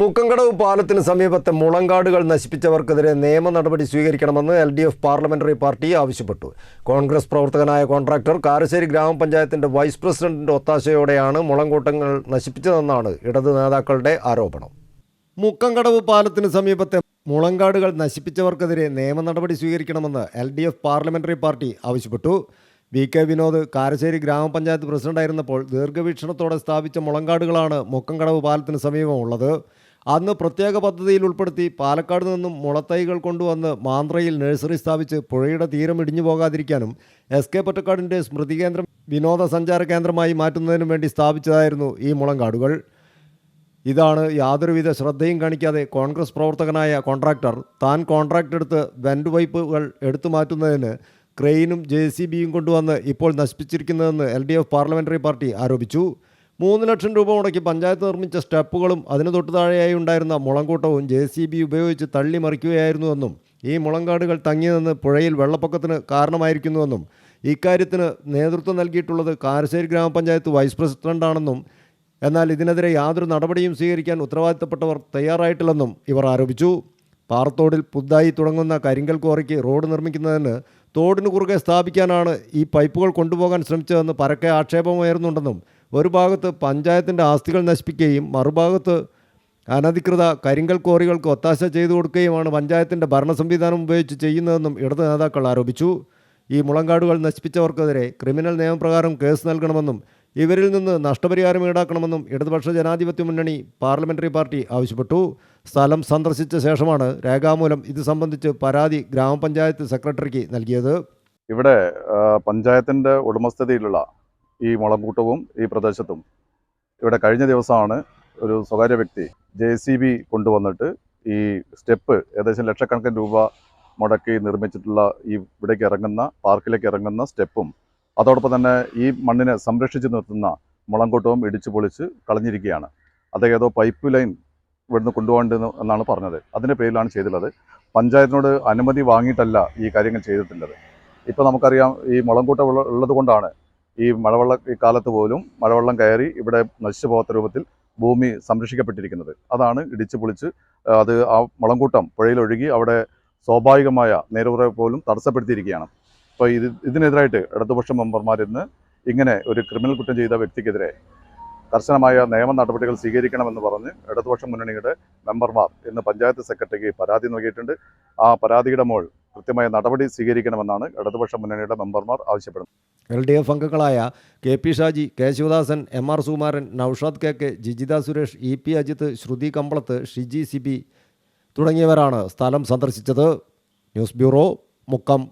മുക്കങ്കടവ് പാലത്തിന് സമീപത്തെ മുളങ്കാടുകൾ നശിപ്പിച്ചവർക്കെതിരെ നിയമ നടപടി സ്വീകരിക്കണമെന്ന് L D F parliamentary party ആവശ്യപ്പെട്ടു. കോൺഗ്രസ് പ്രവർത്തകനായ കോൺട്രാക്ടർ കാരശ്ശേരി ഗ്രാമപഞ്ചായത്തിന്റെ വൈസ് പ്രസിഡന്റിന്റെ ഒത്താശയോടെയാണ് മുളങ്കൂട്ടങ്ങൾ നശിപ്പിച്ചതെന്നാണ് ഇടത് നേതാക്കളുടെ ആരോപണം. മുക്കങ്കടവ് പാലത്തിന് സമീപത്തെ മുളങ്കാടുകൾ നശിപ്പിച്ചവർക്കെതിരെ നിയമ നടപടി സ്വീകരിക്കണമെന്ന് L D F parliamentary party ആവശ്യപ്പെട്ടു. വി കെ വിനോദ് കാരശ്ശേരി ഗ്രാമപഞ്ചായത്ത് പ്രസിഡന്റായിരുന്നപ്പോൾ ദീർഘവീക്ഷണത്തോടെ സ്ഥാപിച്ച മുളങ്കാടുകളാണ് മുക്കങ്കടവ് പാലത്തിന് സമീപമുള്ളത്. അന്ന് പ്രത്യേക പദ്ധതിയിൽ ഉൾപ്പെടുത്തി പാലക്കാട് നിന്നും മുളത്തൈകൾ കൊണ്ടുവന്ന് മാന്ത്രയിൽ നഴ്സറി സ്ഥാപിച്ച് പുഴയുടെ തീരം ഇടിഞ്ഞു പോകാതിരിക്കാനും എസ് കെ പൊറ്റക്കാടിന്റെ സ്മൃതി കേന്ദ്രം വിനോദസഞ്ചാര കേന്ദ്രമായി മാറ്റുന്നതിനും വേണ്ടി സ്ഥാപിച്ചതായിരുന്നു ഈ മുളങ്കാടുകൾ. ഇതാണ് യാതൊരുവിധ ശ്രദ്ധയും കാണിക്കാതെ കോൺഗ്രസ് പ്രവർത്തകനായ കോൺട്രാക്ടർ താൻ കോൺട്രാക്ട് എടുത്ത് വെൻഡ് പൈപ്പുകൾ എടുത്തു മാറ്റുന്നതിന് ക്രെയിനും ജെ സി ബിയും കൊണ്ടുവന്ന് ഇപ്പോൾ നശിപ്പിച്ചിരിക്കുന്നതെന്ന് L D F parliamentary party ആരോപിച്ചു. മൂന്ന് ലക്ഷം രൂപ മുടക്കി പഞ്ചായത്ത് നിർമ്മിച്ച സ്റ്റെപ്പുകളും അതിന് തൊട്ടു താഴെയായി ഉണ്ടായിരുന്ന മുളങ്കൂട്ടവും ജെ സി ബി ഉപയോഗിച്ച് തള്ളി മറിക്കുകയായിരുന്നുവെന്നും ഈ മുളങ്കാടുകൾ തങ്ങി നിന്ന് പുഴയിൽ വെള്ളപ്പൊക്കത്തിന് കാരണമായിരിക്കുന്നുവെന്നും ഇക്കാര്യത്തിന് നേതൃത്വം നൽകിയിട്ടുള്ളത് കാരശ്ശേരി ഗ്രാമപഞ്ചായത്ത് വൈസ് പ്രസിഡന്റാണെന്നും എന്നാൽ ഇതിനെതിരെ യാതൊരു നടപടിയും സ്വീകരിക്കാൻ ഉത്തരവാദിത്തപ്പെട്ടവർ തയ്യാറായിട്ടില്ലെന്നും ഇവർ ആരോപിച്ചു. പാറത്തോടിൽ പുതുതായി തുടങ്ങുന്ന കരിങ്കൽ കോറിക്ക് റോഡ് നിർമ്മിക്കുന്നതിന് തോടിന് കുറുകെ സ്ഥാപിക്കാനാണ് ഈ പൈപ്പുകൾ കൊണ്ടുപോകാൻ ശ്രമിച്ചതെന്ന് പരക്കെ ആക്ഷേപമുയർന്നുണ്ടെന്നും ഒരു ഭാഗത്ത് പഞ്ചായത്തിന്റെ ആസ്തികൾ നശിപ്പിക്കുകയും മറുഭാഗത്ത് അനധികൃത കരിങ്കൽ ക്വാറികൾക്ക് ഒത്താശ ചെയ്തു കൊടുക്കുകയുമാണ് പഞ്ചായത്തിന്റെ ഭരണ സംവിധാനം ഉപയോഗിച്ച് ചെയ്യുന്നതെന്നും ഇടത് നേതാക്കൾ ആരോപിച്ചു. ഈ മുളങ്കാടുകൾ നശിപ്പിച്ചവർക്കെതിരെ ക്രിമിനൽ നിയമപ്രകാരം കേസ് നൽകണമെന്നും ഇവരിൽ നിന്ന് നഷ്ടപരിഹാരം ഈടാക്കണമെന്നും ഇടതുപക്ഷ ജനാധിപത്യ മുന്നണി പാർലമെന്ററി പാർട്ടി ആവശ്യപ്പെട്ടു. സ്ഥലം സന്ദർശിച്ച ശേഷമാണ് രേഖാമൂലം ഇത് സംബന്ധിച്ച് പരാതി ഗ്രാമപഞ്ചായത്ത് സെക്രട്ടറിക്ക് നൽകിയത്. ഇവിടെ പഞ്ചായത്തിന്റെ ഉടമസ്ഥതയിലുള്ള ഈ മുളങ്കൂട്ടവും ഈ പ്രദേശത്തും. ഇവിടെ കഴിഞ്ഞ ദിവസമാണ് ഒരു സ്വകാര്യ വ്യക്തി ജെ സി ബി കൊണ്ടുവന്നിട്ട് ഈ സ്റ്റെപ്പ് ഏകദേശം ലക്ഷക്കണക്കിന് രൂപ മുടക്കി നിർമ്മിച്ചിട്ടുള്ള ഈ ഇവിടേക്ക് ഇറങ്ങുന്ന പാർക്കിലേക്ക് ഇറങ്ങുന്ന സ്റ്റെപ്പും അതോടൊപ്പം തന്നെ ഈ മണ്ണിനെ സംരക്ഷിച്ച് നിർത്തുന്ന മുളങ്കൂട്ടവും ഇടിച്ചു പൊളിച്ച് കളഞ്ഞിരിക്കുകയാണ്. അത് ഏതോ പൈപ്പ് ലൈൻ ഇവിടുന്ന് കൊണ്ടുപോകേണ്ടത് എന്നാണ് പറഞ്ഞത്. അതിന്റെ പേരിലാണ് ചെയ്തിട്ടുള്ളത്. പഞ്ചായത്തിനോട് അനുമതി വാങ്ങിയിട്ടല്ല ഈ കാര്യങ്ങൾ ചെയ്തിട്ടുള്ളത്. ഇപ്പോൾ നമുക്കറിയാം ഈ മുളംകൂട്ടം ഉള്ള- ഉള്ളത് കൊണ്ടാണ് ഈ മഴവെള്ള ഈ കാലത്ത് പോലും മഴവെള്ളം കയറി ഇവിടെ നശിച്ചു പോകാത്ത രൂപത്തിൽ ഭൂമി സംരക്ഷിക്കപ്പെട്ടിരിക്കുന്നത്. അതാണ് ഇടിച്ചു പൊളിച്ച് അത് ആ മുളങ്കൂട്ടം പുഴയിലൊഴുകി അവിടെ സ്വാഭാവികമായ നേരുറ പോലും തടസ്സപ്പെടുത്തിയിരിക്കുകയാണ്. അപ്പോൾ ഇത് ഇതിനെതിരായിട്ട് ഇടതുപക്ഷ മെമ്പർമാർ ഇന്ന് ഇങ്ങനെ ഒരു ക്രിമിനൽ കുറ്റം ചെയ്ത വ്യക്തിക്കെതിരെ കർശനമായ നിയമ നടപടികൾ സ്വീകരിക്കണമെന്ന് പറഞ്ഞ് ഇടതുപക്ഷ മുന്നണിയുടെ മെമ്പർമാർ ഇന്ന് പഞ്ചായത്ത് സെക്രട്ടറിക്ക് പരാതി നൽകിയിട്ടുണ്ട്. ആ പരാതിയുടെ മോൾ കൃത്യമായ നടപടി സ്വീകരിക്കണമെന്നാണ് ഇടതുപക്ഷ മുന്നണിയുടെ മെമ്പർമാർ ആവശ്യപ്പെടുന്നത്. എൽ ഡി എഫ് അംഗങ്ങളായ K P Shaji K Sivadasan M R Sukumaran Naushad K K Jijitha Suresh E P Ajith Shruthi Kambalath Shiji Sibi തുടങ്ങിയവരാണ് സ്ഥലം സന്ദർശിച്ചത്. News bureau Mukkam.